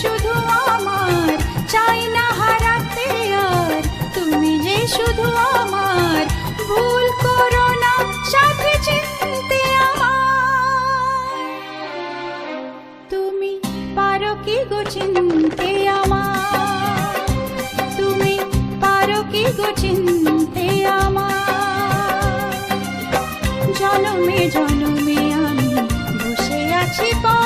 শুধু আমার, চাই না হারাতে আর। তুমি যে শুধু আমার, ভুল করো না, সাথে চিনতে আমার। তুমি পারো কি গো চিনতে আমার? তুমি পারো কি গো চিনতে আমার? জনমে জনমে আমি বসে আছি পর